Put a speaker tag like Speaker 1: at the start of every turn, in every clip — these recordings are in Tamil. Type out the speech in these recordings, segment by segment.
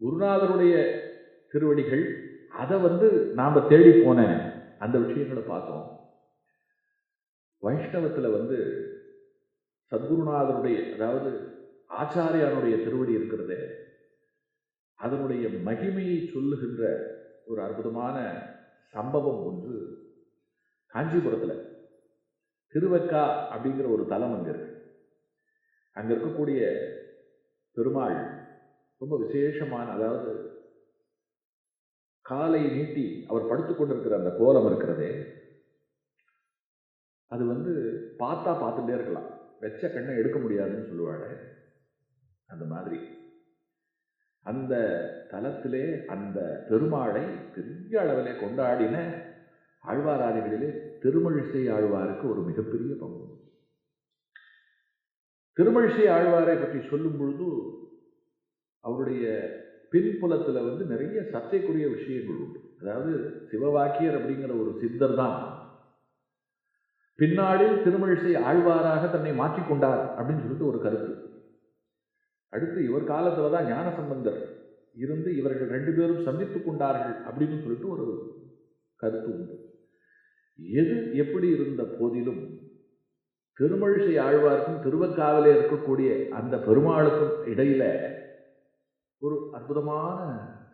Speaker 1: குருநாதருடைய திருவடிகள் அதை வந்து நாம் தேடி போன அந்த விஷயங்களை பார்த்தோம். வைஷ்ணவத்தில் வந்து சத்குருநாதருடைய அதாவது ஆச்சாரியானுடைய திருவடி இருக்கிறதே அதனுடைய மகிமையை சொல்லுகின்ற ஒரு அற்புதமான சம்பவம் ஒன்று காஞ்சிபுரத்தில். திருவக்கா அப்படிங்கிற ஒரு தலம் அங்கே இருக்கு. அங்கே இருக்கக்கூடிய பெருமாள் ரொம்ப விசேஷமான அதாவது காலை நீட்டி அவர் படுத்துக்கொண்டிருக்கிற அந்த கோலம் இருக்கிறதே அது வந்து பார்த்தா பார்த்துட்டே இருக்கலாம். வெச்ச கண்ணை எடுக்க முடியாதுன்னு சொல்லுவாள் அந்த மாதிரி. அந்த தலத்திலே அந்த பெருமாளை பெரிய அளவிலே கொண்டாடின ஆழ்வாராதிகளிலே திருமழிசை ஆழ்வாருக்கு ஒரு மிகப்பெரிய பங்கு. திருமழிசை ஆழ்வாரை பற்றி சொல்லும் பொழுது அவருடைய பின்புலத்தில் வந்து நிறைய சர்ச்சைக்குரிய விஷயங்கள் உண்டு. அதாவது சிவவாக்கியர் அப்படிங்கிற ஒரு சித்தர் தான். பின்னாளில் திருமழிசை ஆழ்வாராக தன்னை மாற்றிக்கொண்டார் அப்படின்னு சொல்லிட்டு ஒரு கருத்து. அடுத்து இவர் காலத்தில் தான் ஞான சம்பந்தர் இருந்து இவர்கள் ரெண்டு பேரும் சந்தித்து கொண்டார்கள் அப்படின்னு சொல்லிட்டு ஒரு கருத்து உண்டு. எது எப்படி இருந்த போதிலும் திருமழிசை ஆழ்வாருக்கும் திருவக்காவிலே இருக்கக்கூடிய அந்த பெருமாளுக்கும் இடையில ஒரு அற்புதமான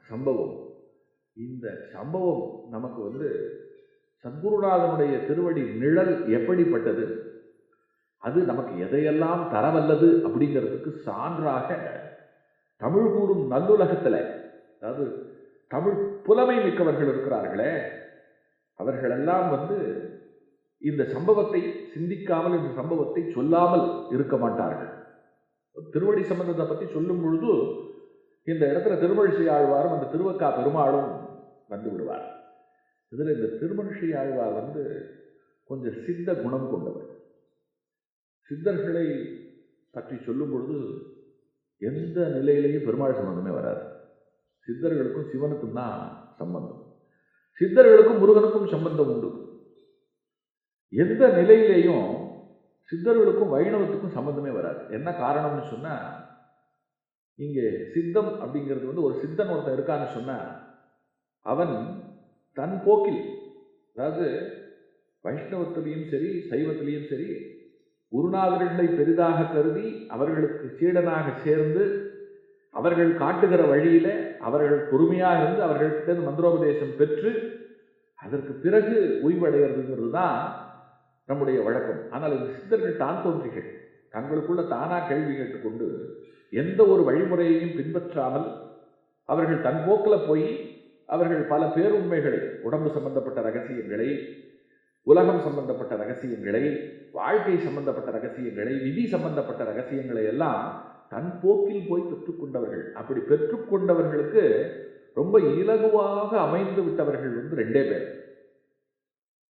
Speaker 1: சம்பவம். இந்த சம்பவம் நமக்கு வந்து சத்குருநாதனுடைய திருவடி நிழல் எப்படிப்பட்டது? அது நமக்கு எதையெல்லாம் தரவல்லது அப்படிங்கிறதுக்கு சான்றாக தமிழ் கூறும் நல்லுலகத்தில் அதாவது தமிழ் புலமை மிக்கவர்கள் இருக்கிறார்களே அவர்களெல்லாம் வந்து இந்த சம்பவத்தை சிந்திக்காமல் இந்த சம்பவத்தை சொல்லாமல் இருக்க மாட்டார்கள். திருவடி சம்பந்தத்தை பற்றி சொல்லும் பொழுது இந்த இடத்துல திருமழிசை ஆழ்வாரும் அந்த திருவக்கா பெருமாளும் வந்து விடுவார். இதில் இந்த திருமழிசை ஆழ்வார் வந்து கொஞ்சம் சித்த குணம் கொண்டவர். சித்தர்களை பற்றி சொல்லும் பொழுது எந்த நிலையிலையும் பெருமாள் சம்பந்தமே வராது. சித்தர்களுக்கும் சிவனுக்கும் தான் சம்பந்தம். சித்தர்களுக்கும் முருகனுக்கும் சம்பந்தம் உண்டு. எந்த நிலையிலையும் சித்தர்களுக்கும் வைணவத்துக்கும் சம்பந்தமே வராது. என்ன காரணம்னு சொன்னால் இங்கே சித்தம் அப்படிங்கிறது வந்து ஒரு சித்தன் ஒருத்தன் இருக்கான்னு சொன்னால் அவன் தன் போக்கில் அதாவது வைஷ்ணவத்திலையும் சரி சைவத்திலையும் சரி குருநாதர்களை பெரிதாக கருதி அவர்களுக்கு சீடனாக சேர்ந்து அவர்கள் காட்டுகிற வழியில் அவர்கள் பொறுமையாக இருந்து அவர்கள்கிட்ட மந்திரோபதேசம் பெற்று அதற்கு பிறகு ஓய்வடைகிறதுங்கிறது தான் நம்முடைய வழக்கம். ஆனால் இந்த சித்தர்கள் தான் தோன்றிகள் தங்களுக்குள்ள தானாக கேள்வி கேட்டுக்கொண்டு எந்த ஒரு வழிமுறையையும் பின்பற்றாமல் அவர்கள் தன் போக்கில் போய் அவர்கள் பல பேருண்மைகளை உடம்பு சம்பந்தப்பட்ட ரகசியங்களை உலகம் சம்பந்தப்பட்ட ரகசியங்களை வாழ்க்கை சம்பந்தப்பட்ட ரகசியங்களை நிதி சம்பந்தப்பட்ட ரகசியங்களை எல்லாம் தன் போக்கில் போய் பெற்றுக்கொண்டவர்கள் அப்படி பெற்றுக்கொண்டவர்களுக்கு ரொம்ப இலகுவாக அமைந்து விட்டவர்கள் வந்து ரெண்டே பேர்.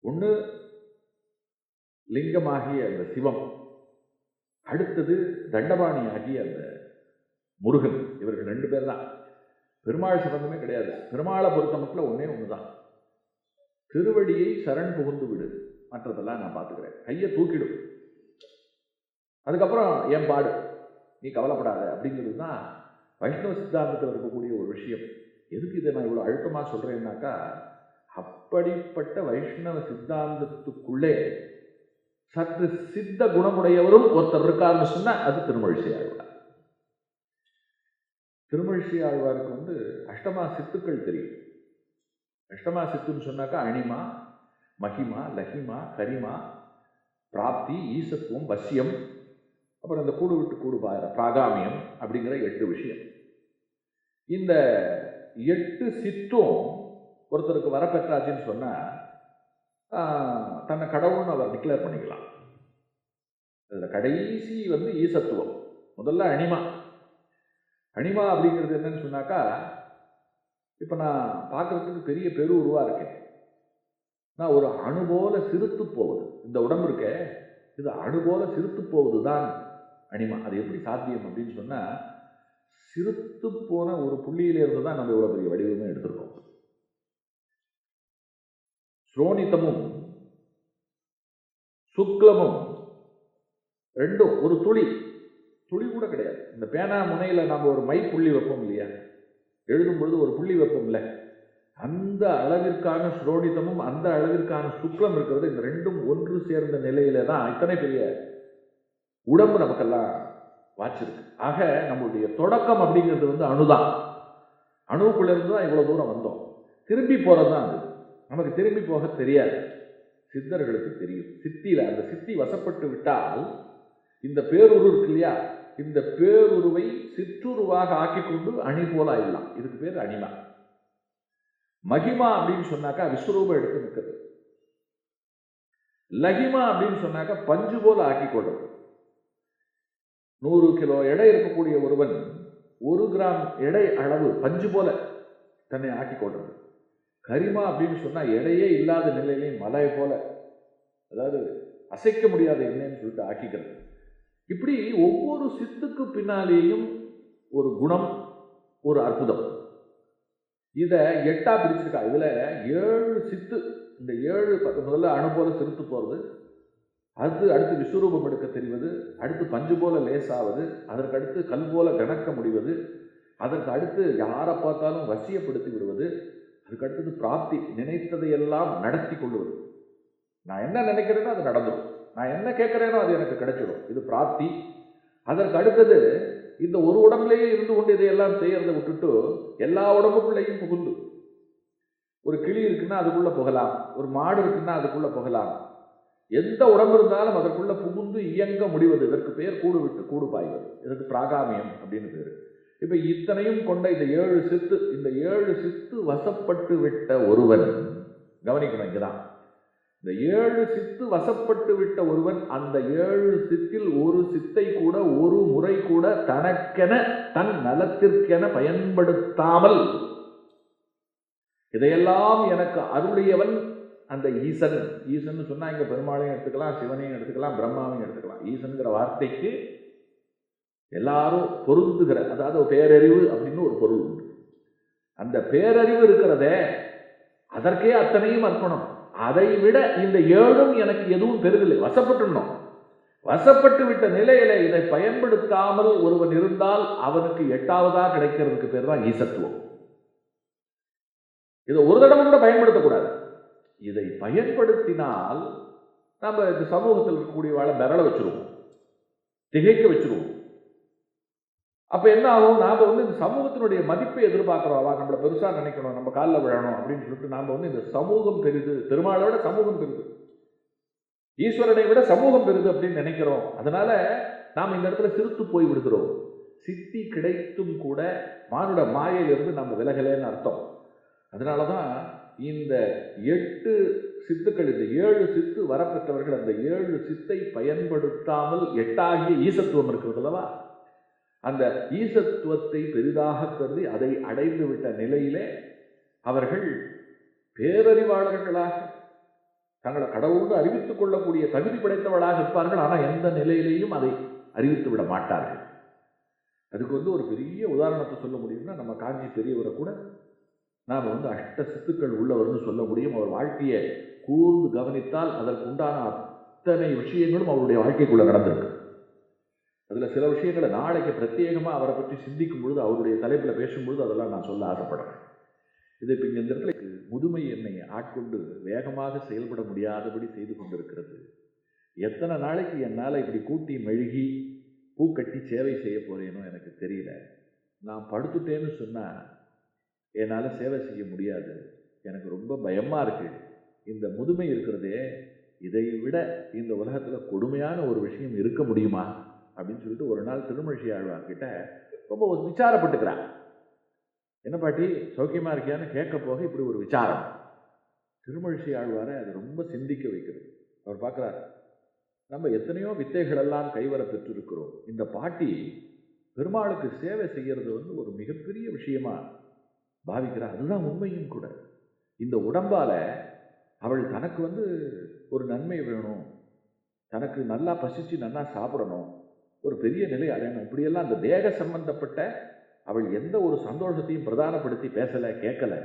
Speaker 1: ஒன்று லிங்கமாகிய அந்த சிவம். அடுத்தது தண்டபாணி ஆகிய அந்த முருகன் இவர்கள் ரெண்டு பேர் தான் பெருமாள் சம்பந்தமே கிடையாது. பெருமாளை பொறுத்த மட்டும் ஒன்றே ஒன்று தான் திருவடியை சரண் புகுந்து விடு. மற்றதெல்லாம் நான் பார்த்துக்கிறேன். கையை தூக்கிடும் அதுக்கப்புறம் என் பாடு? நீ கவலைப்படாத. அப்படிங்கிறது தான் வைஷ்ணவ சித்தாந்தத்தில் இருக்கக்கூடிய ஒரு விஷயம். எதுக்கு இதை நான் இவ்வளோ அழுத்தமாக சொல்கிறேன்னாக்கா அப்படிப்பட்ட வைஷ்ணவ சித்தாந்தத்துக்குள்ளே சற்று சித்த குணமுடையவரும் ஒருத்தர் இருக்காருன்னு சொன்னால் அது திருமழிசை திருமழிசை ஆழ்வாருக்கு வந்து அஷ்டமா சித்துக்கள் தெரியும். அஷ்டமா சித்துன்னு சொன்னாக்கா அணிமா மகிமா லஹிமா கரிமா பிராப்தி ஈசத்துவம் வசியம் அப்புறம் இந்த கூடு விட்டு கூடு பாயிர பிராகாமியம் அப்படிங்கிற எட்டு விஷயம். இந்த எட்டு சித்தும் ஒருத்தருக்கு வரப்பெற்றாச்சுன்னு சொன்னால் தன்னை கடவுள்னு அவர் டிக்ளேர் பண்ணிக்கலாம். அதில் கடைசி வந்து ஈசத்துவம் முதல்ல அனிமா அனிமா அப்படிங்கிறது என்னன்னு சொன்னாக்கா இப்போ நான் பார்க்குறதுக்கு பெரிய பெரு உருவாக இருக்கேன். நான் ஒரு அணு போல சிறுத்து போகுது இந்த உடம்பு இருக்கே இது அணு போல சிறுத்து போவது தான் அனிமா. அது எப்படி சாத்தியம் அப்படின்னு சொன்னால் சிறுத்து போன ஒரு புள்ளியிலிருந்து தான் நம்ம இவ்வளோ பெரிய வடிவமே எடுத்திருக்கோம். ஸ்ரோனிதமும் சுக்லமும் ரெண்டும் ஒரு துளி. துளி கூட கிடையாது. இந்த பேனா முனையில் நம்ம ஒரு மை புள்ளி வைப்போம் இல்லையா? எழுதும் பொழுது ஒரு புள்ளி வைப்போம்ல. அந்த அளவிற்கான ஸ்ரோடிதமும் அந்த அளவிற்கான சுக்லம் இருக்கிறது இந்த ரெண்டும் ஒன்று சேர்ந்த நிலையில தான் இத்தனை பெரிய உடம்பு நமக்கெல்லாம் வாச்சிருக்கு ஆக நம்மளுடைய தொடக்கம் அப்படிங்கிறது வந்து அணுதான். அணுவுக்குள்ள இருந்து தான் இவ்வளோ தூரம் வந்தோம். திரும்பி போகிறது தான் அது. நமக்கு திரும்பி போக தெரியாது. சித்தர்களுக்கு தெரியும். சித்தியில் அந்த சித்தி வசப்பட்டு விட்டால் இந்த பேரூர் இருக்கு இல்லையா? இந்த பேருருவை சிற்றுருவாக ஆக்கி கொண்டு அணி போல ஆயிடலாம். இதுக்கு பேர் அணிமா. மகிமா அப்படின்னு சொன்னாக்கா விஸ்வரூபம் எடுத்து நிற்கிறது லகிமா அப்படின்னு சொன்னாக்கா பஞ்சு போல ஆக்கி நூறு கிலோ எடை இருக்கக்கூடிய ஒருவன் ஒரு கிராம் எடை அளவு பஞ்சு போல தன்னை ஆக்கி கொள்றது கரிமா அப்படின்னு சொன்னால் எடையே இல்லாத நிலையிலே மலை போல அதாவது அசைக்க முடியாத எண்ணெய்னு சொல்லிட்டு ஆக்கிக்கிறது. இப்படி ஒவ்வொரு சித்துக்கு பின்னாலேயும் ஒரு குணம் ஒரு அற்புதம். இதை எட்டாக பிரிச்சிருக்கா. இதில் ஏழு சித்து இந்த ஏழு பத்து முதல்ல அணு போல சிறுத்து அடுத்து அடுத்து விஸ்வரூபம் எடுக்க தெரிவது அடுத்து பஞ்சு போல லேசாவது அதற்கு அடுத்து கல் போல கணக்க முடிவது அதற்கு அடுத்து யாரை பார்த்தாலும் வசியப்படுத்தி விடுவது அதுக்கு அடுத்தது பிராப்தி நினைத்ததையெல்லாம் நடத்தி கொள்வது. நான் என்ன நினைக்கிறேனோ அது நடந்துடும் நான் என்ன கேட்குறேனோ அது எனக்கு கிடைச்சிடும். இது பிராப்தி. அதற்கு அடுத்தது இந்த ஒரு உடம்புலேயே இருந்து கொண்டு இதையெல்லாம் செய்யறதை விட்டுட்டு எல்லா உடம்புக்குள்ளேயும் புகுந்து. ஒரு கிளி இருக்குன்னா அதுக்குள்ள புகலாம். ஒரு மாடு இருக்குன்னா அதுக்குள்ள புகலாம். எந்த உடம்பு இருந்தாலும் அதற்குள்ள புகுந்து இயங்க முடிவது இதற்கு பெயர் கூடு விட்டு கூடு பாய்வது. இதற்கு பிராகாமியம் அப்படின்னு பேர். இப்போ இத்தனையும் கொண்ட இந்த ஏழு சித்து இந்த ஏழு சித்து வசப்பட்டு விட்ட ஒருவன் கவனிக்கணும் இங்கே தான் இந்த ஏழு சித்து வசப்பட்டு விட்ட ஒருவன் அந்த ஏழு சித்தில் ஒரு சித்தை கூட ஒரு முறை கூட தனக்கென தன் நலத்திற்கென பயன்படுத்தாமல் இதையெல்லாம் எனக்கு அருளியவன் அந்த ஈசன். ஈசன் சொன்னா இங்க பெருமாளையும் எடுத்துக்கலாம் சிவனையும் எடுத்துக்கலாம் பிரம்மாவையும் எடுத்துக்கலாம். ஈசனுங்கிற வார்த்தைக்கு எல்லாரும் பொருந்துகிற அதாவது பேரறிவு அப்படின்னு ஒரு பொருள் உண்டு. அந்த பேரறிவு இருக்கிறதே அதற்கே அத்தனையும் அர்ப்பணம். அதை விட இந்த ஏழும் எனக்கு எதுவும் பெருதில்லை வசப்பட்டுனோம் வசப்பட்டு விட்ட நிலையில இதை பயன்படுத்தாமல் ஒருவன் இருந்தால் அவனுக்கு எட்டாவதா கிடைக்கிறதுக்கு பேர் தான் ஈசத்துவம். இதை ஒரு தடவை கூட பயன்படுத்தக்கூடாது. இதை பயன்படுத்தினால் நம்ம இந்த சமூகத்தில் இருக்கக்கூடிய வாழை மிரள வச்சிருவோம். திகைக்க வச்சிருவோம். அப்போ என்ன ஆகும்? நாம் வந்து இந்த சமூகத்தினுடைய மதிப்பை எதிர்பார்க்குறோம்? அவா நம்மளை பெருசாக நினைக்கணும். நம்ம காலில் விழணும் அப்படின்னு சொல்லிட்டு நாம் வந்து இந்த சமூகம் பெரிது பெருமாளை விட சமூகம் பெரிது. ஈஸ்வரனை விட சமூகம் பெரிது அப்படின்னு நினைக்கிறோம். அதனால நாம் இந்த இடத்துல சிறுத்து போய் விடுகிறோம். சித்தி கிடைத்தும் கூட மானுட மாயையிலிருந்து நம்ம விலகலேன்னு அர்த்தம். அதனால தான் இந்த எட்டு சித்துக்கள் இந்த ஏழு சித்து வரப்பெற்றவர்கள் அந்த ஏழு சித்தை பயன்படுத்தாமல் எட்டாகிய ஈசத்துவம் இருக்கிறது அல்லவா? அந்த ஈசத்துவத்தை பெரிதாக கருதி அதை அடைந்து விட்ட நிலையிலே அவர்கள் பேரறிவாளர்களாக தங்களை கடவுள்னு அறிவித்துக் கொள்ளக்கூடிய தகுதி படைத்தவளாக இருப்பார்கள். ஆனால் எந்த நிலையிலேயும் அதை அறிவித்து விட மாட்டார்கள். அதுக்கு வந்து ஒரு பெரிய உதாரணத்தை சொல்ல முடியும்னா நம்ம காஞ்சி பெரியவரை கூட நாம் வந்து அஷ்ட சித்துக்கள் உள்ளவர்னு சொல்ல முடியும். அவர் வாழ்க்கையை கூர்ந்து கவனித்தால் அதற்கு உண்டான அத்தனை விஷயங்களும் அவருடைய வாழ்க்கைக்குள்ளே நடந்திருக்கு. அதில் சில விஷயங்களை நாளைக்கு பிரத்யேகமாக அவரை பற்றி சிந்திக்கும் பொழுது அவருடைய தலைப்பில் பேசும்பொழுது அதெல்லாம் நான் சொல்ல ஆசைப்படுறேன். இது இப்போ இந்த இடத்துல முதுமை என்னை ஆட்கொண்டு வேகமாக செயல்பட முடியாதபடி செய்து கொண்டிருக்கிறது. எத்தனை நாளைக்கு என்னால் இப்படி கூட்டி மெழுகி பூ கட்டி சேவை செய்ய போகிறேனோ எனக்கு தெரியல. நான் படுத்துட்டேன்னு சொன்னால் என்னால் சேவை செய்ய முடியாது. எனக்கு ரொம்ப பயமாக இருக்குது இந்த முதுமை இருக்கிறதே இதை விட இந்த உலகத்தில் கொடுமையான ஒரு விஷயம் இருக்க முடியுமா? அப்படின்னு சொல்லிட்டு ஒரு நாள் திருமழிசை ஆழ்வார்கிட்ட ரொம்ப ஒரு என்ன பாட்டி சௌக்கியமாக இருக்கியான்னு கேட்க போக இப்படி ஒரு விசாரம். திருமழிசை ஆழ்வாரை அது ரொம்ப சிந்திக்க வைக்கிறது. அவர் பார்க்குறார் நம்ம எத்தனையோ வித்தைகள் எல்லாம் கைவர பெற்றிருக்கிறோம். இந்த பாட்டி பெருமாளுக்கு சேவை செய்கிறது வந்து ஒரு மிகப்பெரிய விஷயமா பாவிக்கிறார் அதுதான் உண்மையும் கூட. இந்த உடம்பால் அவள் தனக்கு வந்து ஒரு நன்மை வேணும். தனக்கு நல்லா பசிச்சு நல்லா சாப்பிடணும். ஒரு பெரிய நிலை. அடையணும் இப்படியெல்லாம் அந்த தேக சம்பந்தப்பட்ட அவள் எந்த ஒரு சந்தோஷத்தையும் பிரதானப்படுத்தி பேசலை கேட்கலை.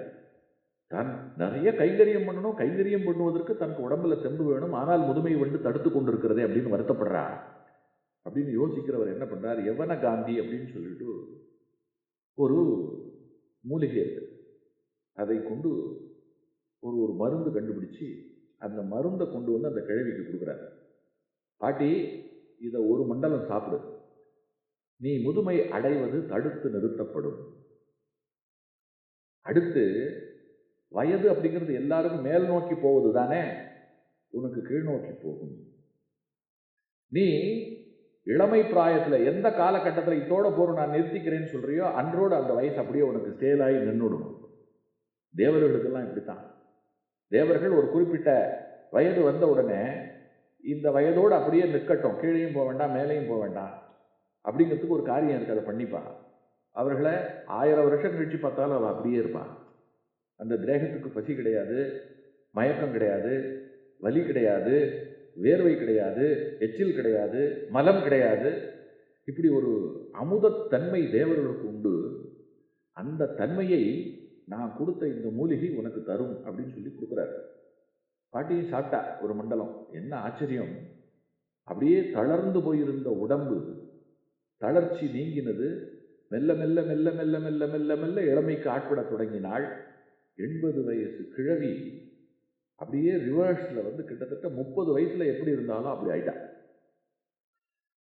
Speaker 1: தான் நிறைய கைங்கரியம் பண்ணணும். கைங்கரியம் பண்ணுவதற்கு தனக்கு உடம்புல தெம்பு வேணும். ஆனால் முதுமை வந்து தடுத்து கொண்டிருக்கிறதே அப்படின்னு வருத்தப்படுறா அப்படின்னு யோசிக்கிறவர் என்ன பண்ணுறார் எவன காந்தி அப்படின்னு சொல்லிட்டு ஒரு மூலிகை இருக்கு. அதை கொண்டு ஒரு ஒரு மருந்து கண்டுபிடிச்சு அந்த மருந்தை கொண்டு வந்து அந்த கிழவிக்கு கொடுக்குறாரு. பாட்டி இதை ஒரு மண்டலம் சாப்பிடு. நீ முதுமை அடைவது தடுத்து நிறுத்தப்படும். அடுத்து வயது அப்படிங்கிறது எல்லாருக்கும் மேல் நோக்கி போவது தானே? உனக்கு கீழ் நோக்கி போகும். நீ இளமை பிராயத்தில் எந்த காலகட்டத்தில் இதோட போகிற நான் நிறுத்திக்கிறேன்னு சொல்கிறியோ அன்றோடு அந்த வயசு அப்படியே உனக்கு ஸ்டேலாகி நின்றுடும் தேவர்களுக்கெல்லாம் இப்படித்தான். தேவர்கள் ஒரு குறிப்பிட்ட வயது வந்த உடனே இந்த வயதோடு அப்படியே நிற்கட்டும் கீழேயும் போக வேண்டாம் மேலேயும் போக வேண்டாம் அப்படிங்கிறதுக்கு ஒரு காரியம் இருக்குது அதை பண்ணிப்பான் அவர்களை ஆயிரம் வருஷம் கழிச்சு பார்த்தாலும் அவள் அப்படியே இருப்பான். அந்த தேகத்துக்கு பசி கிடையாது மயக்கம் கிடையாது வலி கிடையாது வேர்வை கிடையாது எச்சில் கிடையாது மலம் கிடையாது. இப்படி ஒரு அமுதத்தன்மை தேவர்களுக்கு உண்டு. அந்த தன்மையை நான் கொடுத்த இந்த மூலிகை உனக்கு தரும் அப்படின்னு சொல்லி கொடுக்குறாரு. பாட்டியும் சாப்பிட்டா ஒரு மண்டலம். என்ன ஆச்சரியம். அப்படியே தளர்ந்து போயிருந்த உடம்பு தளர்ச்சி நீங்கினது. மெல்ல மெல்ல மெல்ல மெல்ல மெல்ல மெல்ல மெல்ல இளமைக்கு ஆட்படத் தொடங்கினாள். எண்பது வயசு கிழவி அப்படியே ரிவர்ஸில் வந்து கிட்டத்தட்ட முப்பது வயசில் எப்படி இருந்தாலும் அப்படி ஆயிட்டா.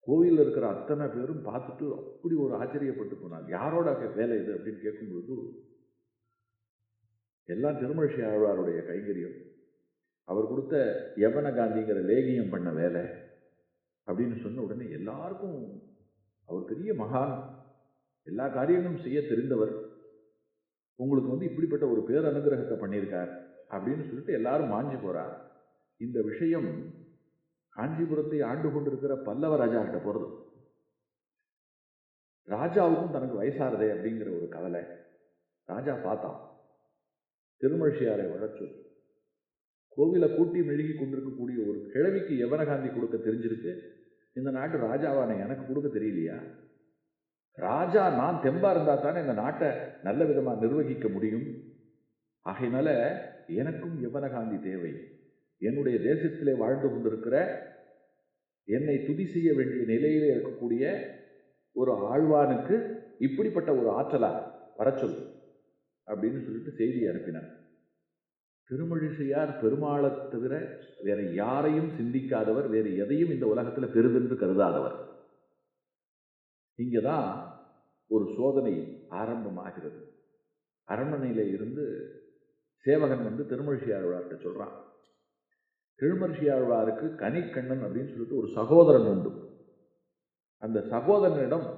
Speaker 1: கோவிலில் இருக்கிற அத்தனை பேரும் பார்த்துட்டு அப்படி ஒரு ஆச்சரியப்பட்டு போனாங்க. யாரோட வேலை இது அப்படின்னு கேட்கும்பொழுது எல்லாம் திருமழிசை ஆழ்வாருடைய கைங்கரியம். அவர் கொடுத்த யவன காந்திங்கிற லேகியம் பண்ண வேலை அப்படின்னு சொன்ன உடனே எல்லாருக்கும் அவர் பெரிய மகான் எல்லா காரியங்களும் செய்ய தெரிந்தவர். உங்களுக்கு வந்து இப்படிப்பட்ட ஒரு பேர் அனுகிரகத்தை பண்ணியிருக்கார் அப்படின்னு சொல்லிட்டு எல்லாரும் மாஞ்சு போகிறார் இந்த விஷயம் காஞ்சிபுரத்தை ஆண்டு கொண்டிருக்கிற பல்லவ ராஜா கிட்ட போகிறது ராஜாவுக்கும் தனக்கு வயசாறதே அப்படிங்கிற ஒரு கவலை. ராஜா பார்த்தான். திருமழிசையாரை வளர்ச்சி கோவிலை கூட்டி மெழுகி கொண்டிருக்கக்கூடிய ஒரு கிழவிக்கு யவனகாந்தி கொடுக்க தெரிஞ்சிருக்கு? இந்த நாட்டு ராஜாவான எனக்கு கொடுக்க தெரியலையா? ராஜா நான் தெம்பா இருந்தா தானே இந்த நாட்டை நல்ல விதமாக நிர்வகிக்க முடியும்? ஆகையினால எனக்கும் யவனகாந்தி தேவை? என்னுடைய தேசத்திலே வாழ்ந்து கொண்டிருக்கிற என்னை துதி செய்ய வேண்டிய நிலையிலே இருக்கக்கூடிய ஒரு ஆழ்வானுக்கு இப்படிப்பட்ட ஒரு ஆற்றலா வரச்சொல் அப்படின்னு சொல்லிட்டு செய்தி அனுப்பினார். திருமழிசையார் பெருமாளை தவிர வேற யாரையும் சிந்திக்காதவர் வேறு எதையும் இந்த உலகத்தில் பெருதென்று கருதாதவர். இங்கே தான் ஒரு சோதனை ஆரம்பமாகிறது. அரண்மனையில் இருந்து சேவகன் வந்து திருமழிசையாழ்வார்கிட்ட சொல்கிறான் திருமழிசையாழ்வாருக்கு கனிக்கண்ணன் அப்படின்னு சொல்லிட்டு ஒரு சகோதரன் உண்டு. அந்த சகோதரனிடம்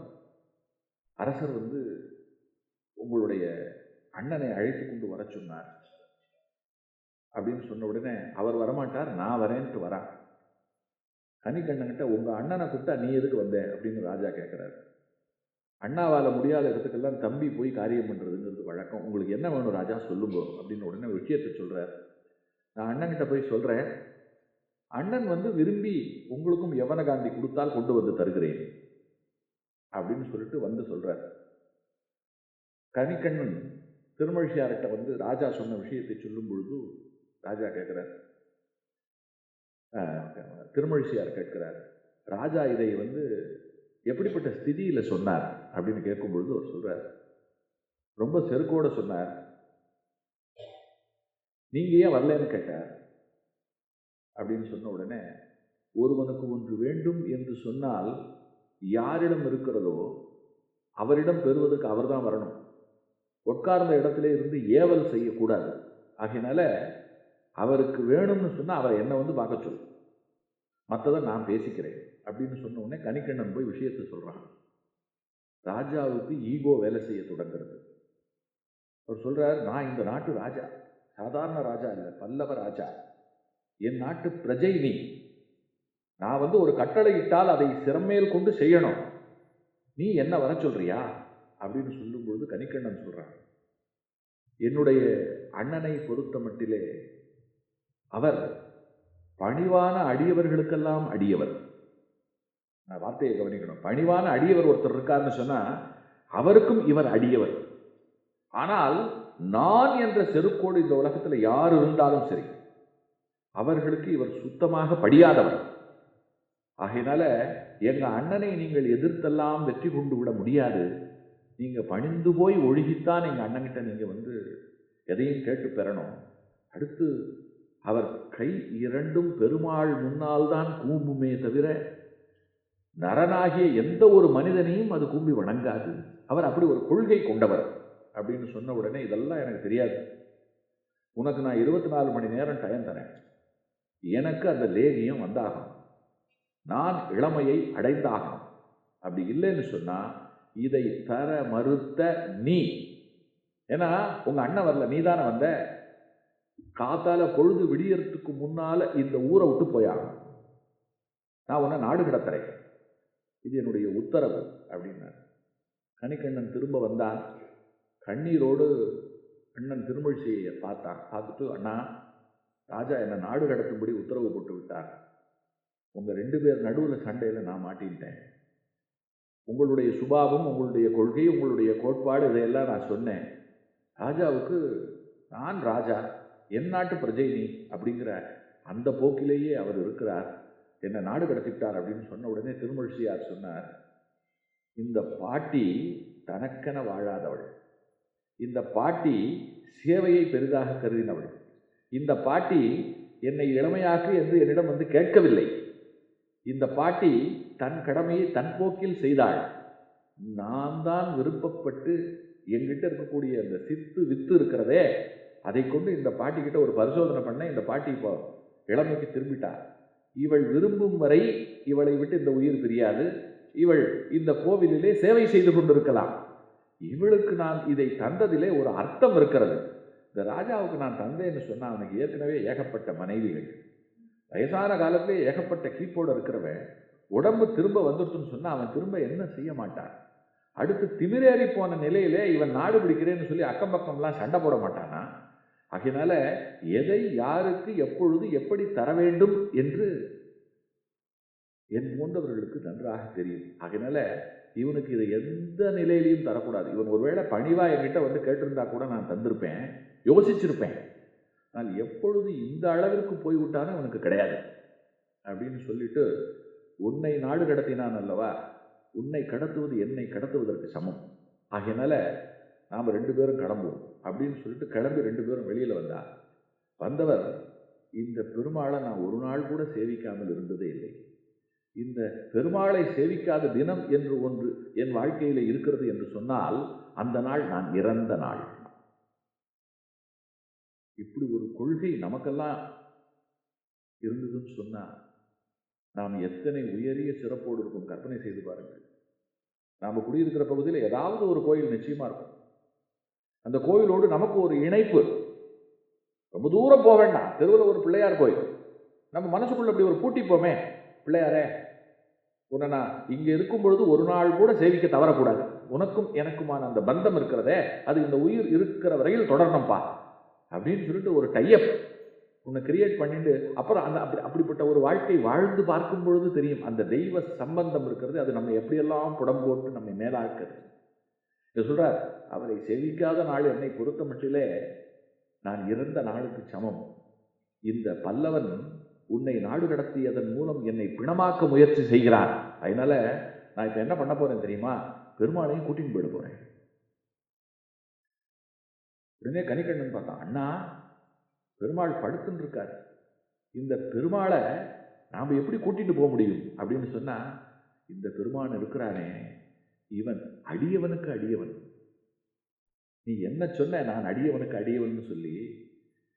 Speaker 1: அரசர் வந்து உங்களுடைய அண்ணனை அழைத்து கொண்டு வர சொன்னார். அப்படின்னு சொன்ன உடனே அவர் வரமாட்டார் நான் வரேன்ட்டு வரான் கனிக்கண்ணன்கிட்ட உங்க அண்ணனை கூப்பிட்டா நீ எதுக்கு வந்த? அப்படின்னு ராஜா கேட்குறாரு அண்ணாவால் முடியாத இடத்துக்கெல்லாம் தம்பி போய் காரியம் பண்ணுறதுங்கிறது வழக்கம். உங்களுக்கு என்ன வேணும் ராஜா சொல்லுங்கோ அப்படின்னு உடனே விஷயத்தை சொல்கிறார் நான் அண்ணன்கிட்ட போய் சொல்கிறேன் அண்ணன் வந்து விரும்பி உங்களுக்கும் யவனகாந்தி கொடுத்தால் கொண்டு வந்து தருகிறேன் அப்படின்னு சொல்லிட்டு வந்து சொல்கிறார் கனிக்கண்ணன் திருமழிசியார்கிட்ட வந்து ராஜா சொன்ன விஷயத்தை சொல்லும் பொழுது ராஜா கேட்கிறார். திருமழிசியார் கேட்கிறார். ராஜா இதை வந்து எப்படிப்பட்ட ஸ்திதியில சொன்னார் அப்படின்னு கேட்கும் பொழுது அவர் சொல்றார். ரொம்ப செருக்கோட சொன்னார். நீங்க ஏன் வரலன்னு கேட்டார். அப்படின்னு சொன்ன உடனே ஒருவனுக்கு ஒன்று வேண்டும் என்று சொன்னால் யாரிடம் இருக்கிறதோ அவரிடம் பெறுவதற்கு அவர்தான் வரணும். உட்கார்ந்த இடத்துல இருந்து ஏவல் செய்யக்கூடாது. ஆகையினால அவருக்கு வேணும்னு சொன்னால் அவர் என்னை வந்து பார்க்க சொல்லு. மற்றதை நான் பேசிக்கிறேன் அப்படின்னு சொன்ன உடனே கணிக்கண்ணன் போய் விஷயத்தை சொல்கிறான் ராஜாவுக்கு ஈகோ வேலை செய்ய தொடங்குறது. அவர் சொல்கிறார் நான் இந்த நாட்டு ராஜா சாதாரண ராஜா இல்லை பல்லவ ராஜா. என் நாட்டு பிரஜை நீ. நான் வந்து ஒரு கட்டளை இட்டால் அதை சிறமேல் கொண்டு செய்யணும். நீ என்ன வர சொல்றியா? அப்படின்னு சொல்லும்பொழுது கணிக்கண்ணன் சொல்கிறான் என்னுடைய அண்ணனை பொறுத்த மட்டிலே அவர் பணிவான அடியவர்களுக்கெல்லாம் அடியவர். நான் வார்த்தையை கவனிக்கணும். பணிவான அடியவர் ஒருத்தர் இருக்காருன்னு சொன்னா அவருக்கும் இவர் அடியவர். ஆனால் நான் என்ற செருக்கோடு இந்த உலகத்தில் யார் இருந்தாலும் சரி அவர்களுக்கு இவர் சுத்தமாக படியாதவர். ஆகையினால எங்கள் அண்ணனை நீங்கள் எதிர்த்தெல்லாம் வெற்றி கொண்டு விட முடியாது. நீங்கள் பணிந்து போய் ஒழுகித்தான் எங்கள் அண்ணன்கிட்ட நீங்கள் வந்து எதையும் கேட்டு பெறணும். அடுத்து அவர் கை இரண்டும் பெருமாள் முன்னால் தான் கூம்புமே தவிர நரனாகிய எந்த ஒரு மனிதனையும் அது கூம்பி வணங்காது. அவர் அப்படி ஒரு கொள்கை கொண்டவர் அப்படின்னு சொன்ன உடனே இதெல்லாம் எனக்கு தெரியாது. உனக்கு நான் இருபத்தி நாலு மணி நேரம் டைம் தரேன். எனக்கு அந்த லேகியம் வந்தாகும். நான் இளமையை அடைந்தாகணும் அப்படி இல்லைன்னு சொன்னால் இதை தர மறுத்த நீ. ஏன்னா உங்கள் அண்ணன் வரல நீ தானே வந்த? காத்தால பொழுது விடியறதுக்கு முன்னால இந்த ஊரை விட்டு போயாகணும். நான் உன்னை நாடு கடத்துறேன். இது என்னுடைய உத்தரவு அப்படின்னார். கணிக்கண்ணன் திரும்ப வந்தான். கண்ணீரோடு அண்ணன் திருமழிசையை பார்த்தான். பார்த்துட்டு அண்ணா ராஜா என்னை நாடு கடத்தும்படி உத்தரவு போட்டு விட்டார். உங்கள் ரெண்டு பேர் நடுவில் சண்டையில் நான் மாட்டின்ட்டேன் உங்களுடைய சுபாவம் உங்களுடைய கொள்கை உங்களுடைய கோட்பாடு இதையெல்லாம் நான் சொன்னேன். ராஜாவுக்கு நான் ராஜா. என் நாட்டு பிரஜை நீ அப்படிங்கிற அந்த போக்கிலேயே அவர் இருக்கிறார். என்னை நாடு கடத்திவிட்டார் அப்படின்னு சொன்ன உடனே திருமழிசியார் சொன்னார் இந்த பாட்டி தனக்கென வாழாதவள். இந்த பாட்டி சேவையை பெரிதாக கருதினவள். இந்த பாட்டி என்னை இளமையாக்கு என்று என்னிடம் வந்து கேட்கவில்லை. இந்த பாட்டி தன் கடமையை தன் போக்கில் செய்தாள். நான் தான் விருப்பப்பட்டு என்கிட்ட இருக்கக்கூடிய அந்த சித்து வித்து இருக்கிறதே அதை கொண்டு இந்த பாட்டிக்கிட்ட ஒரு பரிசோதனை பண்ண இந்த பாட்டி இப்போ இளமைக்கு திரும்பிட்டார் இவள் விரும்பும் வரை இவளை விட்டு இந்த உயிர் பிரியாது. இவள் இந்த கோவிலிலே சேவை செய்து கொண்டிருக்கலாம். இவளுக்கு நான் இதை தந்ததிலே ஒரு அர்த்தம் இருக்கிறது. இந்த ராஜாவுக்கு நான் தந்தேன்னு சொன்னால் அவனுக்கு ஏற்கனவே ஏகப்பட்ட மனைவிகள். வயசான காலத்திலே ஏகப்பட்ட கீப்போடு இருக்கிறவன் உடம்பு திரும்ப வந்துடுச்சுன்னு சொன்னால் அவன் திரும்ப என்ன செய்ய மாட்டான்? அடுத்து திமிரேறி போன நிலையிலே இவன் நாடு பிடிக்கிறேன்னு சொல்லி அக்கம் பக்கம்லாம் சண்டை போட மாட்டானா? ஆகையினால எதை யாருக்கு எப்பொழுது எப்படி தர வேண்டும் என்று என் போன்றவர்களுக்கு நன்றாக தெரியும். ஆகையினால இவனுக்கு இதை எந்த நிலையிலையும் தரக்கூடாது. இவன் ஒருவேளை பணிவா என்கிட்ட வந்து கேட்டிருந்தா கூட நான் தந்திருப்பேன் யோசிச்சிருப்பேன். ஆனால் எப்பொழுது இந்த அளவிற்கு போய்விட்டானோ அவனுக்கு கிடையாது. அப்படின்னு சொல்லிட்டு உன்னை நாடு கடத்தினான் அல்லவா? உன்னை கடத்துவது என்னை கடத்துவதற்கு சமம். ஆகையினால நாம் ரெண்டு பேரும் கடம்புவோம். அப்படின்னு சொல்லிட்டு கிளம்பி ரெண்டு பேரும் வெளியில் வந்தார் வந்தவர் இந்த பெருமாளை நான் ஒரு நாள் கூட சேவிக்காமல் இருந்ததே இல்லை. இந்த பெருமாளை சேவிக்காத தினம் என்று ஒன்று என் வாழ்க்கையில் இருக்கிறது என்று சொன்னால் அந்த நாள் நான் இறந்த நாள். இப்படி ஒரு கொள்கை நமக்கெல்லாம் இருந்ததுன்னு சொன்னால் நாம் எத்தனை உயரிய சிறப்போடு இருக்கும் கற்பனை செய்து பாருங்கள். நாம் குடியிருக்கிற பகுதியில் ஏதாவது ஒரு கோயில் நிச்சயமாக இருக்கும். அந்த கோயிலோடு நமக்கு ஒரு இணைப்பு. ரொம்ப தூரம் போக வேண்டாம். தெருவில் ஒரு பிள்ளையார் கோயில். நம்ம மனசுக்குள்ள அப்படி ஒரு பூட்டிப்போமே பிள்ளையாரே உன்னை நான் இங்கே இருக்கும் பொழுது ஒரு நாள் கூட சேவிக்க தவறக்கூடாது. உனக்கும் எனக்குமான அந்த பந்தம் இருக்கிறதே அது இந்த உயிர் இருக்கிற வரையில் தொடரணும்ப்பா அப்படின்னு சொல்லிட்டு ஒரு டையப் உன்னை கிரியேட் பண்ணிட்டு அப்புறம் அந்த அப்படி அப்படிப்பட்ட ஒரு வாழ்க்கை வாழ்ந்து பார்க்கும் பொழுது தெரியும். அந்த தெய்வ சம்பந்தம் இருக்கிறது அது நம்ம எப்படியெல்லாம் புடம் போட்டு நம்மை மேலாக்குது. இது சொல்கிறார் அவரை செவிக்காத நாள் என்னை பொறுத்த மட்டிலே நான் இறந்த நாளுக்கு சமம். இந்த பல்லவன் உன்னை நாடு கடத்தியதன் மூலம் என்னை பிணமாக்க முயற்சி செய்கிறான். அதனால் நான் இப்போ என்ன பண்ண போகிறேன் தெரியுமா? பெருமாளையும் கூட்டின்னு போயிட போகிறேன் உடனே கனிக்கண்ணன் பார்த்தான் அண்ணா பெருமாள் படுத்துன்னு இருக்கார். இந்த பெருமாளை நாம் எப்படி கூட்டிகிட்டு போக முடியும்? அப்படின்னு சொன்னால் இந்த பெருமான் இருக்கிறானே இவன் அடியவனுக்கு அடியவன். நீ என்ன சொன்ன? நான் அடியவனுக்கு அடியவன் சொல்லி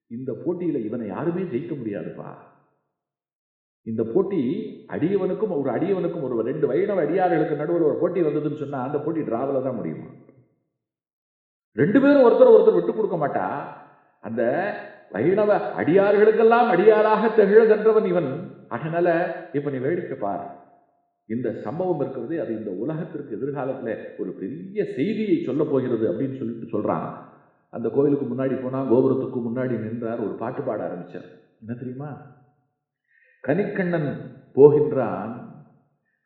Speaker 1: இந்த போட்டியில இவனை யாருமே ஜெயிக்க முடியாதுப்பா. இந்த போட்டி அடியவனுக்கும் ஒரு அடியவனுக்கும் ஒரு ரெண்டு வைணவ அடியார்களுக்கு நடுவில் ஒரு போட்டி வந்ததுன்னு சொன்னா அந்த போட்டி டிராவல தான் முடியுமா? ரெண்டு பேரும் ஒருத்தர் ஒருத்தர் விட்டு கொடுக்க மாட்டா. அந்த வைணவ அடியார்களுக்கெல்லாம் அடியாராக திகழ்கின்றவன் இவன். அதனால இப்ப நீ வேடிக்கை பாரு. இந்த சம்பவம் இருக்கிறது அது இந்த உலகத்திற்கு எதிர்காலத்தில் ஒரு பெரிய செய்தியை சொல்ல போகிறது அப்படின்னு சொல்லிட்டு சொல்கிறாங்க அந்த கோவிலுக்கு முன்னாடி போனால் கோபுரத்துக்கு முன்னாடி நின்றார் ஒரு பாட்டு பாட ஆரம்பித்தார் என்ன தெரியுமா? கனிக்கண்ணன் போகின்றான்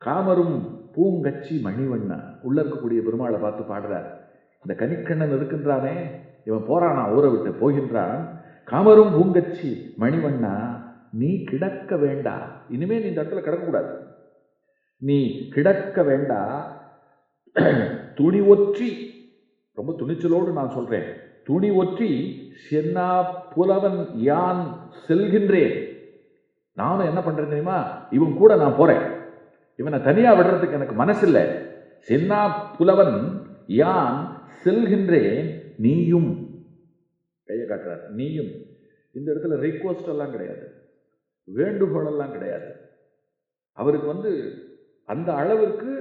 Speaker 1: காமரும் பூங்கச்சி மணிவண்ணா. உள்ள இருக்கக்கூடிய பெருமாளை பார்த்து பாடுறார். இந்த கனிக்கண்ணன் இருக்கின்றானே இவன் போறானா? ஊரை விட்டு போகின்றான். காமரும் பூங்கச்சி மணிவண்ணா நீ கிடக்க வேண்டா இனிமே நீ இந்த இடத்துல கிடக்கக்கூடாது நீ கிடக்க வேண்டா. துணி ஒற்றி. ரொம்ப துணிச்சலோடு நான் சொல்றேன். துணி ஒற்றி சென்னா புலவன் யான் செல்கின்றேன். நானும் என்ன பண்றேன் தெரியுமா? இவன் கூட நான் போறேன். இவனை தனியா விடுறதுக்கு எனக்கு மனசில்லை. சென்னா புலவன் யான் செல்கின்றேன். நீயும். கையை காட்டுறார். நீயும். இந்த இடத்துல ரிக்வஸ்ட் எல்லாம் கிடையாது. வேண்டுகோள் எல்லாம் கிடையாது. அவருக்கு வந்து அந்த அளவிற்கு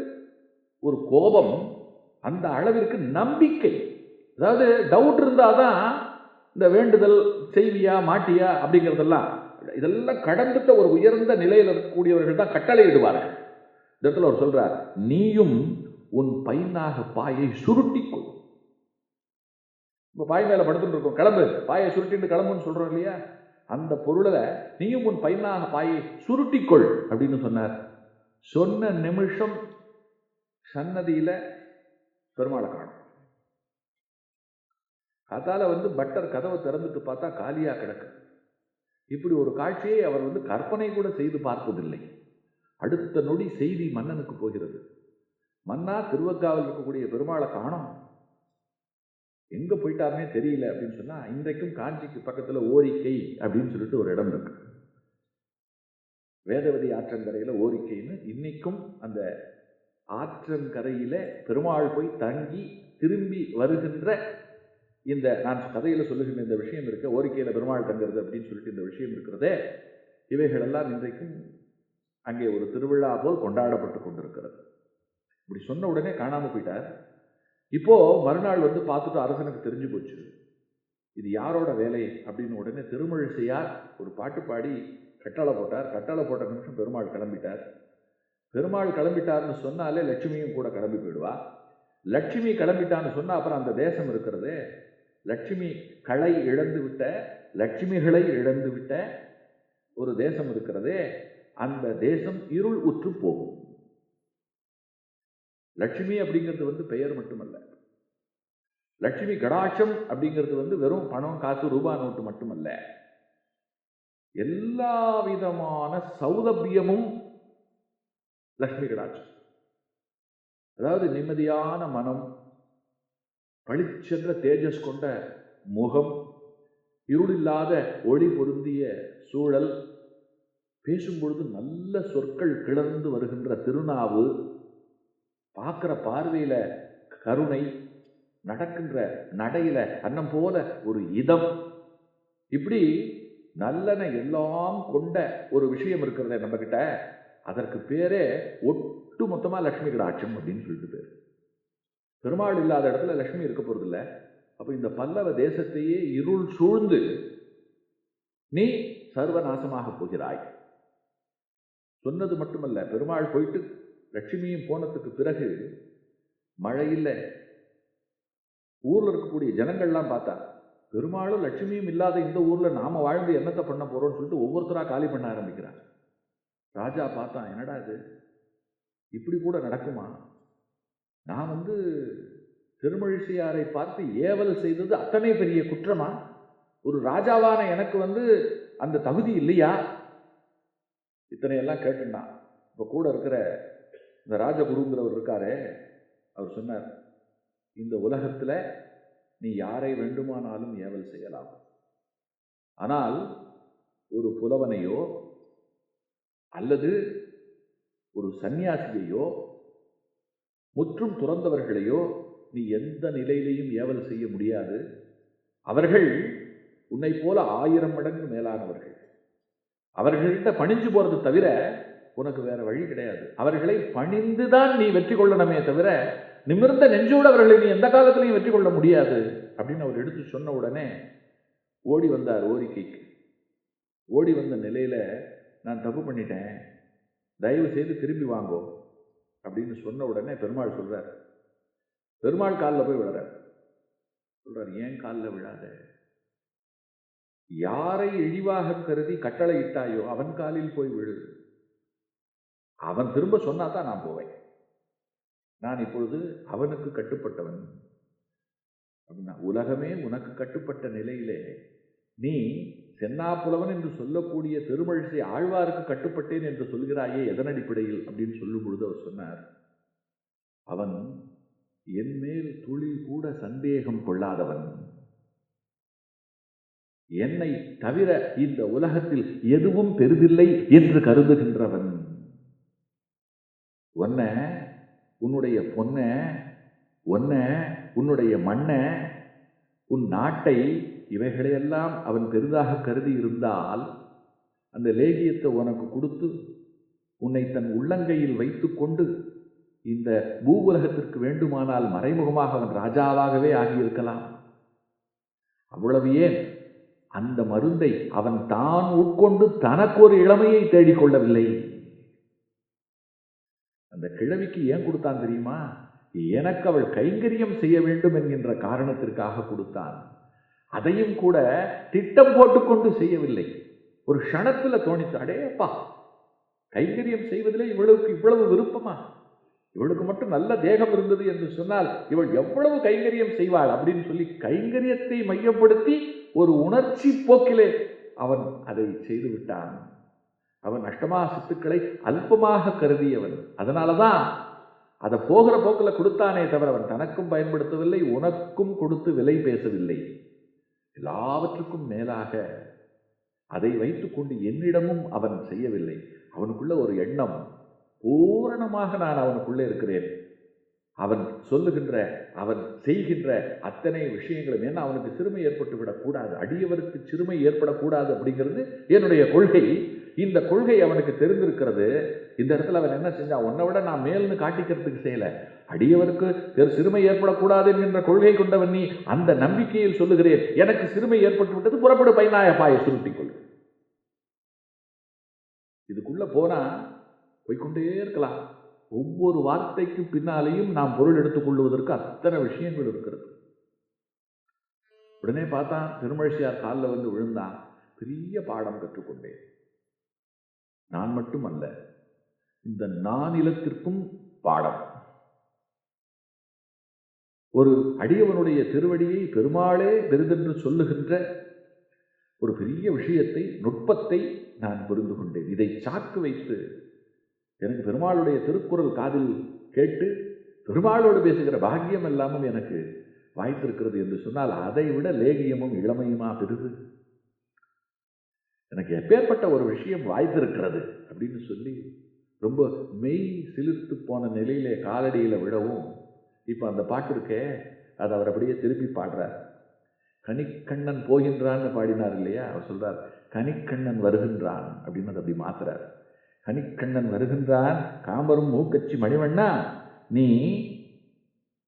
Speaker 1: ஒரு கோபம் அந்த அளவிற்கு நம்பிக்கை. அதாவது டவுட் இருந்தால் தான் இந்த வேண்டுதல் செய்வியா மாட்டியா அப்படிங்கிறதெல்லாம் இதெல்லாம் கடந்துட்ட ஒரு உயர்ந்த நிலையில் இருக்கக்கூடியவர்கள் தான் கட்டளையிடுவார்கள். இந்த இடத்துல அவர் சொல்கிறார் நீயும் உன் பையனாக பாயை சுருட்டிக்கொள். இப்போ பாய் மேலே படுத்துட்டு இருக்கோம் கிளம்பு. பாயை சுருட்டிட்டு கிளம்புன்னு சொல்கிறோம் இல்லையா? அந்த பொருளை நீயும் உன் பையனாக பாயை சுருட்டிக்கொள் அப்படின்னு சொன்னார். சொன்ன நிமிஷம் சன்னதியில் பெருமாளை காணும். அதால வந்து பட்டர் கதவை திறந்துட்டு பார்த்தா காலியாக கிடக்கு. இப்படி ஒரு காட்சியை அவர் வந்து கற்பனை கூட செய்து பார்த்ததில்லை அடுத்த நொடி செய்தி மன்னனுக்கு போகிறது. மன்னா திருவக்காவில் இருக்கக்கூடிய பெருமாளை காணும். எங்கே போயிட்டாருனே தெரியல அப்படின்னு சொன்னால் இன்றைக்கும் காஞ்சிக்கு பக்கத்தில் ஓரிக்கை அப்படின்னு சொல்லிட்டு ஒரு இடம் இருக்கு. வேதவதி ஆற்றங்கரையில் ஓரிக்கைன்னு இன்னைக்கும் அந்த ஆற்றங்கரையில் பெருமாள் போய் தங்கி திரும்பி வருகின்ற இந்த நான் கதையில் சொல்லுகின்ற இந்த விஷயம் இருக்க ஓரிக்கையில் பெருமாள் தங்குறது அப்படின்னு சொல்லிட்டு இந்த விஷயம் இருக்கிறதே இவைகள் எல்லாம் இன்றைக்கும் அங்கே ஒரு திருவிழா போல் கொண்டாடப்பட்டு கொண்டிருக்கிறது. இப்படி சொன்ன உடனே காணாமல் போயிட்டார். இப்போது மறுநாள் வந்து பார்த்துட்டு அரசனுக்கு தெரிஞ்சு போச்சு. இது யாரோட வேலை அப்படின்னு உடனே திருமழிசையார் ஒரு பாட்டு பாடி கட்டளை போட்டார். கட்டளை போட்ட நிமிஷம் பெருமாள் கிளம்பிட்டார். பெருமாள் கிளம்பிட்டார்னு சொன்னாலே லட்சுமியும் கூட கிளம்பி போயிடுவா. லட்சுமி கிளம்பிட்டான்னு சொன்னால் அப்புறம் அந்த தேசம் இருக்கிறது. லட்சுமி களை இழந்து விட்ட லட்சுமிகளை இழந்து விட்ட ஒரு தேசம் இருக்கிறதே. அந்த தேசம் இருள் உற்று போகும். லட்சுமி அப்படிங்கிறது வந்து பெயர் மட்டுமல்ல. லட்சுமி கடாட்சம் அப்படிங்கிறது வந்து வெறும் பணம் காசு ரூபா நோட்டு மட்டுமல்ல. எல்லா விதமான சௌலபியமும் லக்ஷ்மி கடாட்சம் அதாவது நிம்மதியான மனம் பளிச்சென்ற தேஜஸ் கொண்ட முகம் இருளில்லாத ஒளி பொருந்திய சூழல் பேசும்பொழுது நல்ல சொற்கள் கிளர்ந்து வருகின்ற திருநாவு பார்க்குற பார்வையில் கருணை நடக்கின்ற நடையில் அன்னம் போல ஒரு இதம். இப்படி நல்லன எல்லாம் கொண்ட ஒரு விஷயம் இருக்கிறத நம்ம கிட்ட அதற்கு பேரே ஒட்டு மொத்தமாக லக்ஷ்மி கடாட்சம் அப்படின்னு சொல்லிட்டு பேர். பெருமாள் இல்லாத இடத்துல லட்சுமி இருக்க போகிறதில்ல அப்போ இந்த பல்லவ தேசத்தையே இருள் சூழ்ந்து நீ சர்வநாசமாக போகிறாய். சொன்னது மட்டுமல்ல பெருமாள் போயிட்டு லட்சுமியும் போனதுக்கு பிறகு மழை இல்லை. ஊரில் இருக்கக்கூடிய ஜனங்கள்லாம் பார்த்தா பெருமாளும் லட்சுமியும் இல்லாத இந்த ஊரில் நாம் வாழ்ந்து என்னத்தை பண்ண போகிறோம்னு சொல்லிட்டு ஒவ்வொருத்தராக காலி பண்ண ஆரம்பிக்கிறார் ராஜா பார்த்தான் என்னடா இது? இப்படி கூட நடக்குமா? நான் வந்து திருமழிசையாரை பார்த்து ஏவல் செய்தது அத்தனை பெரிய குற்றமா? ஒரு ராஜாவான எனக்கு வந்து அந்த தகுதி இல்லையா? இத்தனை எல்லாம் இப்போ கூட இருக்கிற இந்த ராஜகுருங்கிறவர் இருக்காரே அவர் சொன்னார் இந்த உலகத்தில் நீ யாரை வேண்டுமானாலும் ஏவல் செய்யலாம். ஆனால் ஒரு புலவனையோ அல்லது ஒரு சந்நியாசியையோ முற்றும் துறந்தவர்களையோ நீ எந்த நிலையிலையும் ஏவல் செய்ய முடியாது. அவர்கள் உன்னை போல ஆயிரம் மடங்கு மேலானவர்கள். அவர்கள்ட்ட பணிஞ்சு போறது தவிர உனக்கு வேற வழி கிடையாது. அவர்களை பணிந்துதான் நீ வெற்றி கொள்ளணுமே தவிர நிமிர்ந்த நெஞ்சோடு அவர்களை நீ எந்த காலத்திலையும் வெற்றி கொள்ள முடியாது அப்படின்னு அவர் எடுத்து சொன்ன உடனே ஓடி வந்தார் ஓரிக்கைக்கு. ஓடி வந்த நிலையில நான் தப்பு பண்ணிட்டேன். தயவு செய்து திரும்பி வாங்கோ அப்படின்னு சொன்ன உடனே பெருமாள் சொல்கிறார் பெருமாள் காலில் போய் விழுறார். சொல்றார் ஏன் காலில் விழாத? யாரை இழிவாக கருதி கட்டளை இட்டாயோ அவன் காலில் போய் விழு. அவன் திரும்ப சொன்னா தான் நான் போவேன். நான் இப்பொழுது அவனுக்கு கட்டுப்பட்டவன். அப்படின்னா உலகமே உனக்கு கட்டுப்பட்ட நிலையிலே நீ சென்னாப்புலவன் என்று சொல்லக்கூடிய திருமழிசை ஆழ்வாருக்கு கட்டுப்பட்டேன் என்று சொல்கிறாயே எதன் அடிப்படையில் அப்படின்னு சொல்லும் பொழுது அவர் சொன்னார் அவன் என் மேல் துளி கூட சந்தேகம் கொள்ளாதவன். என்னை தவிர இந்த உலகத்தில் எதுவும் பெரிதில்லை என்று கருதுகின்றவன். உன்னை உன்னுடைய பொன்ன ஒன்ன உன்னுடைய மண்ண உன் நாட்டை இவைகளையெல்லாம் அவன் பெரிதாக கருதி இருந்தால் அந்த லேகியத்தை உனக்கு கொடுத்து உன்னை தன் உள்ளங்கையில் வைத்துக்கொண்டு இந்த பூவுலகத்திற்கு வேண்டுமானால் மறைமுகமாக அவன் ராஜாவாகவே ஆகியிருக்கலாம். அவ்வளவு ஏன்? அந்த மருந்தை அவன் தான் உட்கொண்டு தனக்கு ஒரு இளமையை தேடிக்கொள்ளவில்லை. அந்த கிழவிக்கு ஏன் கொடுத்தான் தெரியுமா? எனக்கு அவள் கைங்கரியம் செய்ய வேண்டும் என்கின்ற காரணத்திற்காக கொடுத்தான். அதையும் கூட திட்டம் போட்டுக்கொண்டு செய்யவில்லை. ஒரு க்ஷணத்தில் தோணித்து அடேப்பா கைங்கரியம் செய்வதிலே இவளுக்கு இவ்வளவு விருப்பமா? இவளுக்கு மட்டும் நல்ல தேகம் இருந்தது என்று சொன்னால் இவள் எவ்வளவு கைங்கரியம் செய்வாள் அப்படின்னு சொல்லி கைங்கரியத்தை மையப்படுத்தி ஒரு உணர்ச்சி போக்கிலே அவன் அதை செய்து விட்டான். அவன் அஷ்டமா சொத்துக்களை அல்பமாக கருதியவன். அதனாலதான் அதை போகிற போக்கில் கொடுத்தானே தவிர அவன் தனக்கும் பயன்படுத்தவில்லை உனக்கும் கொடுத்து விலை பேசவில்லை. எல்லாவற்றுக்கும் மேலாக அதை வைத்துக்கொண்டு என்னிடமும் அவன் செய்யவில்லை. அவனுக்குள்ள ஒரு எண்ணம். பூரணமாக நான் அவனுக்குள்ளே இருக்கிறேன். அவன் சொல்லுகின்ற அவன் செய்கின்ற அத்தனை விஷயங்களும் ஏன்னா அவனுக்கு சிறுமை ஏற்பட்டு விடக்கூடாது அடியவருக்கு சிறுமை ஏற்படக்கூடாது அப்படிங்கிறது என்னுடைய கொள்கை. இந்த கொள்கை அவனுக்கு தெரிந்திருக்கிறது. இந்த இடத்துல அவன் என்ன செஞ்சான்? உன்னை விட நான் மேல்னு காட்டிக்கிறதுக்கு செய்யலை. அடியவருக்கு தெரு- சிறுமை ஏற்படக்கூடாது என்கின்ற கொள்கை கொண்டவன் நீ. அந்த நம்பிக்கையில் சொல்லுகிறேன். எனக்கு சிறுமை ஏற்பட்டு விட்டது புறப்படு பைனாய பாயை சுருட்டிக்கொள் இதுக்குள்ளே போனால் போய்க்கொண்டே இருக்கலாம். ஒவ்வொரு வார்த்தைக்கு பின்னாலேயும் நாம் பொருள் எடுத்துக்கொள்வதற்கு அத்தனை விஷயங்கள் இருக்கிறது. உடனே பார்த்தான் திருமழிசியார் காலில் வந்து விழுந்தான். பெரிய பாடம் கற்றுக்கொண்டேன். நான் மட்டும் அல்ல இந்த நானிலத்திற்கும் பாடம். ஒரு அடியவனுடைய திருவடியை பெருமாளே பெரிதென்று சொல்லுகின்ற ஒரு பெரிய விஷயத்தை நுட்பத்தை நான் புரிந்து கொண்டேன். இதை சாக்கு வைத்து எனக்கு பெருமாளுடைய திருக்குறள் காதில் கேட்டு பெருமாளோடு பேசுகிற பாக்கியம் எல்லாமும் எனக்கு வாய்த்திருக்கிறது என்று சொன்னால் அதை விட லேகியமும் இளமையுமா பெருது? எனக்கு எப்பேற்பட்ட ஒரு விஷயம் வாய்த்திருக்கிறது அப்படின்னு சொல்லி ரொம்ப மெய் சிலிர்த்து போன நிலையிலே காலடியில் விடவும் இப்போ அந்த பாட்டு இருக்கே அதை அவர் அப்படியே திருப்பி பாடுறார். கனிக்கண்ணன் போகின்றான்னு பாடினார் இல்லையா? அவர் சொல்கிறார் கனிக்கண்ணன் வருகின்றான் அப்படின்னு அதை அப்படி மாத்துறார். கனிக்கண்ணன் வருகின்றான் காமரும் மூக்கச்சி மணிவண்ணா நீ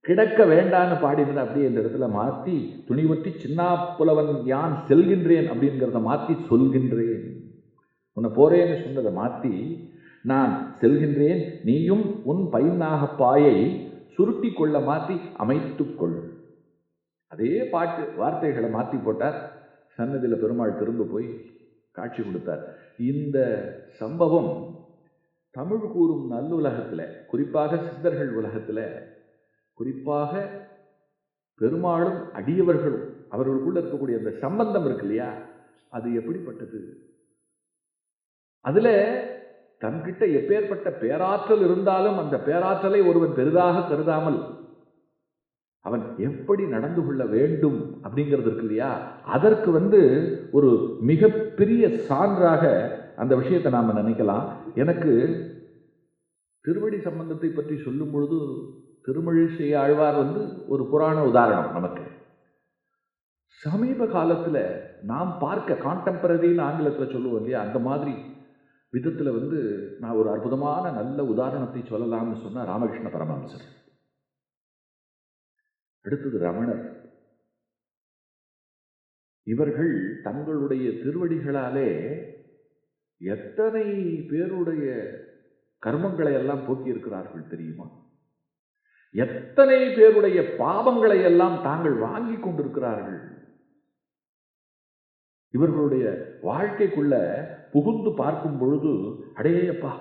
Speaker 1: கிடக்க வேண்டான்னு பாடினதை அப்படியே இந்த இடத்துல மாற்றி துணிவற்றி ஒட்டி புலவன் யான் செல்கின்றேன் அப்படிங்கிறத மாற்றி சொல்கின்றேன். உன்னை போறேன்னு சொன்னதை மாற்றி நான் செல்கின்றேன் நீயும் உன் பையனாக பாயை சுருட்டி கொள்ள மாற்றி அமைத்துக்கொள் அதே பாட்டு வார்த்தைகளை மாற்றி போட்டார். சன்னதியில் பெருமாள் திரும்ப போய் காட்சி கொடுத்தார். இந்த சம்பவம் தமிழ் கூறும் நல்லுலகத்தில் குறிப்பாக சித்தர்கள் உலகத்தில் குறிப்பாக பெருமாளும் அடியவர்களும் அவர்களுக்குள்ள இருக்கக்கூடிய அந்த சம்பந்தம் இருக்கு இல்லையா? அது எப்படிப்பட்டது? அதுல தன்கிட்ட எப்பேற்பட்ட பேராற்றல் இருந்தாலும் அந்த பேராற்றலை ஒருவன் பெரிதாக கருதாமல் அவன் எப்படி நடந்து கொள்ள வேண்டும் அப்படிங்கிறது இருக்கு இல்லையா? அதற்கு வந்து ஒரு மிகப்பெரிய சான்றாக அந்த விஷயத்தை நாம் நினைக்கலாம். எனக்கு திருவடி சம்பந்தத்தை பற்றி சொல்லும் பொழுது திருமழிசை ஆழ்வார் வந்து ஒரு புராண உதாரணம் நமக்கு. சமீப காலத்தில் நாம் பார்க்க கான்டெம்பரரின்னு ஆங்கிலத்தில் சொல்லுவோம் இல்லையா? அந்த மாதிரி விதத்தில் வந்து நான் ஒரு அற்புதமான நல்ல உதாரணத்தை சொல்லலாம்னு சொன்னால் ராமகிருஷ்ண பரமஹம்சர். அடுத்தது ரமணர். இவர்கள் தங்களுடைய திருவடிகளாலே எத்தனை பேருடைய கர்மங்களை எல்லாம் போக்கி இருக்கிறார்கள் தெரியுமா? எத்தனை பேருடைய பாவங்களை எல்லாம் தாங்கள் வாங்கி கொண்டிருக்கிறார்கள். இவர்களுடைய வாழ்க்கைக்குள்ள புகுந்து பார்க்கும் பொழுது அடேயப்பா